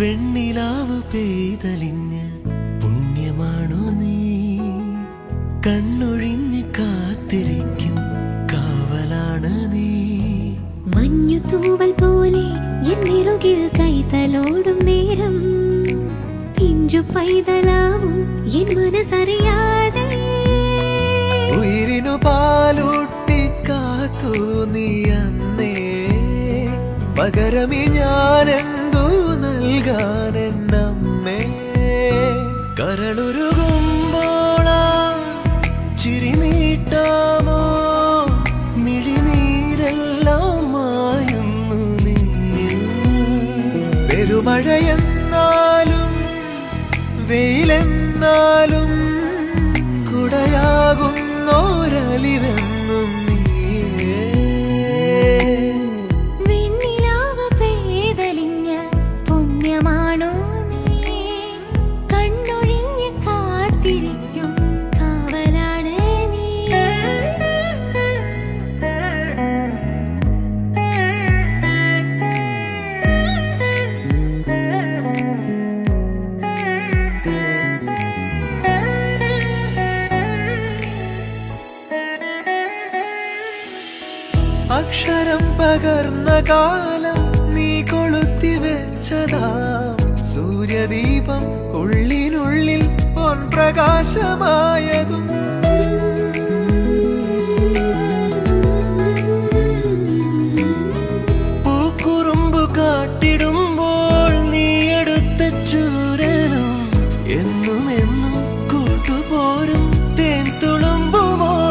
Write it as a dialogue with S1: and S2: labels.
S1: വെണ്ണിലാവ് പെയ്തലിഞ്ഞ് പുണ്യമാണോ നീ? കണ്ണൊഴിഞ്ഞ് കാത്തിരിക്കും കാവലാണ് നീ.
S2: മഞ്ഞു തൂവൽ പോലെ എന്നിറുകിൽ കൈതലോടും നേരം. പിഞ്ചു പൈതലാവും എൻ മനസ്സറിയാതെ.
S1: ഉയരിനു പാലൂട്ടി കാത്തു നീ അന്നേ. പകരമി എന്തു നൽകാൻ എന്നമ്മേ കരളുരുകുമ്പോള ചിരി നീട്ടാമോ? മിഴിനീരെല്ലാം നിന്നിൽ. പെരുമഴയെന്നാലും വെയിലെന്നാലും കുടയാകുന്നോരലിവെന്നും അക്ഷരം പകർന്ന കാലം നീ കൊളുത്തി വെച്ചതാം. സൂര്യദീപം ഉള്ളിനുള്ളിൽ പൊൻപ്രകാശമായതും ും കാട്ടിടുമ്പോൾ നീ എടുത്ത എന്നും എന്നും കൂട്ടുപോരും. തേൻ തുളുമ്പുമോ